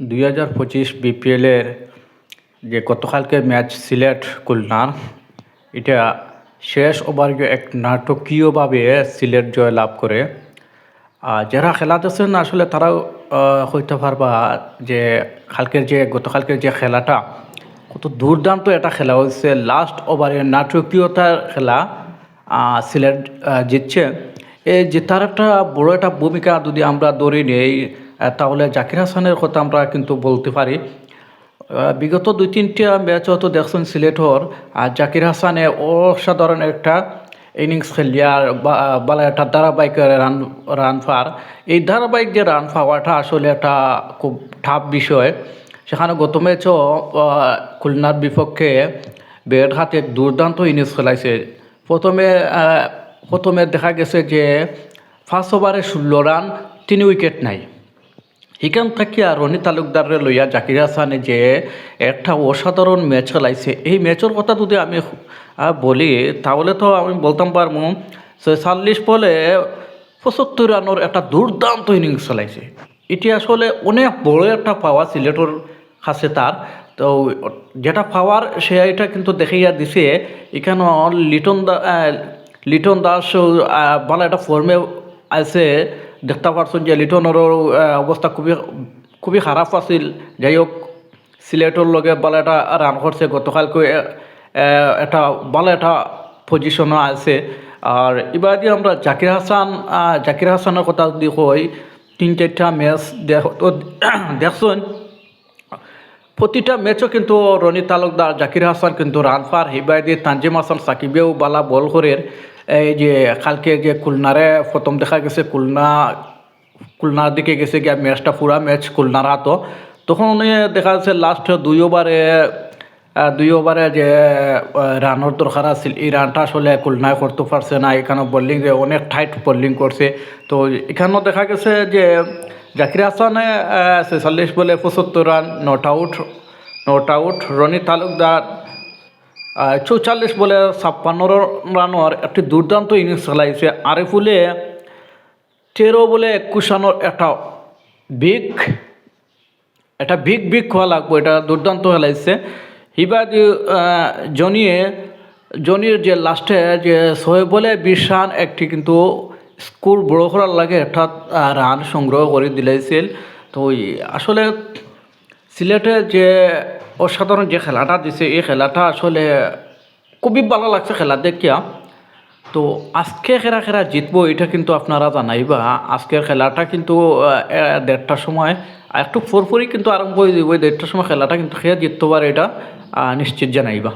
দুই হাজার পঁচিশ বিপিএলের যে গতকালকে ম্যাচ সিলেট খুলনার এটা শেষ ওভারে এক নাটকীয়ভাবে সিলেট জয় লাভ করে। আর যারা খেলাতেছেন আসলে তারাও হইতে পারবা যে কালকের যে, গতকালকের যে খেলাটা, কত দুর্দান্ত একটা খেলা হয়েছে। লাস্ট ওভারে নাটকীয়তার খেলা সিলেট জিতছে। এই জেতার একটা বড় একটা ভূমিকা যদি আমরা ধরে নিই তাহলে জাকির হাসানের কথা আমরা কিন্তু বলতে পারি। বিগত দুই, তিনটা ম্যাচ হয়তো দেখছেন সিলেটর আর জাকির হাসানে অসাধারণ একটা ইনিংস খেলিয়ার বালা একটা ধারাবাহিক রান রান পার এই ধারাবাহিক যে রান পাওয়াটা আসলে একটা খুব ঠাপ বিষয়। সেখানে গত ম্যাচও খুলনার বিপক্ষে ব্যাট হাতে দুর্দান্ত ইনিংস খেলাইছে। প্রথমে প্রথমে দেখা গেছে যে ফার্স্ট ওভারে ষোলো রান তিন উইকেট নাই। এখান থেকে রনি তালুকদারে লইয়া জাকির হাসানে যে একটা অসাধারণ ম্যাচ খেলাইছে। এই ম্যাচের কথা যদি আমি বলি, তাহলে তো আমি বলতাম পারব ছয়চল্লিশ বলে পঁচাত্তর রানের একটা দুর্দান্ত ইনিংস খেলাইছে। এটি আসলে অনেক বড় একটা পাওয়া সিলেটর কাছে তার। তো যেটা পাওয়ার সে এটা কিন্তু দেখাইয়া দিছে। এখানে লিটন দা লিটন দাস ভালো একটা ফর্মে আছে। দেখতে পারছেন যে লিটনেরও অবস্থা খুবই খুবই খারাপ আছিল। যাই হোক সিলেটর লগে ভালো একটা রান করছে গতকালকে একটা ভালো একটা পজিশনও আছে। আর এবার দিয়ে আমরা জাকির হাসান জাকির হাসানের কথা যদি কই তিন চারটা ম্যাচ দেখছেন প্রতিটা ম্যাচও কিন্তু রনি তালুকদার জাকির হাসান কিন্তু রান পার হিবাই দিয়ে তানজিম হাসান সাকিবেও বালা বল করে এই যে কালকে যে খুলনারে প্রথম দেখা গেছে, খুলনা, খুলনার দিকে গেছে গিয়া ম্যাচটা পুরা ম্যাচ খুলনার হাতও। তখন দেখা যাচ্ছে লাস্ট দুই ওভারে দুই ওভারে যে রানের দরকার আছিল, এই রানটা আসলে খুলনায় করতে পারছে না। এখানে বোলিং অনেক টাইট বোলিং করছে। তো এখানেও দেখা গেছে যে, জাকির হাসানে ছেচল্লিশ বলে পঁচাত্তর run, not out not out Roni Talukdar চৌচল্লিশ বলে ছাপ্পান্ন রানের একটি দুর্দান্ত ইনিংস খেলাইছে। আরিফুলে তেরো বলে একুশ রানের একটা বিগ, এটা বিগ বিগ খোয়া লাগবো, এটা দুর্দান্ত খেলাইছে। হিবাদ জনিয়ে, জনির যে লাস্টে যে ছয় বলে বিশ রান, একটি কিন্তু স্কোর বড় করার লাগে একটা রান সংগ্রহ করে দিলাইছিল। তো আসলে সিলেটে যে অসাধারণ যে খেলাটা দিছে, এই খেলাটা আসলে খুবই ভালো লাগছে খেলা দেখিয়া। তো আজকে খেলা খেলা জিতবো, এটা কিন্তু আপনারা জানাইবা। আজকের খেলাটা কিন্তু দেড়টার সময়, একটু ফোরফরি কিন্তু আরম্ভ হয়ে যাবে দেড়টার সময় খেলাটা কিন্তু খেয়ে জিততে পারে এটা নিশ্চিত জানাইবা।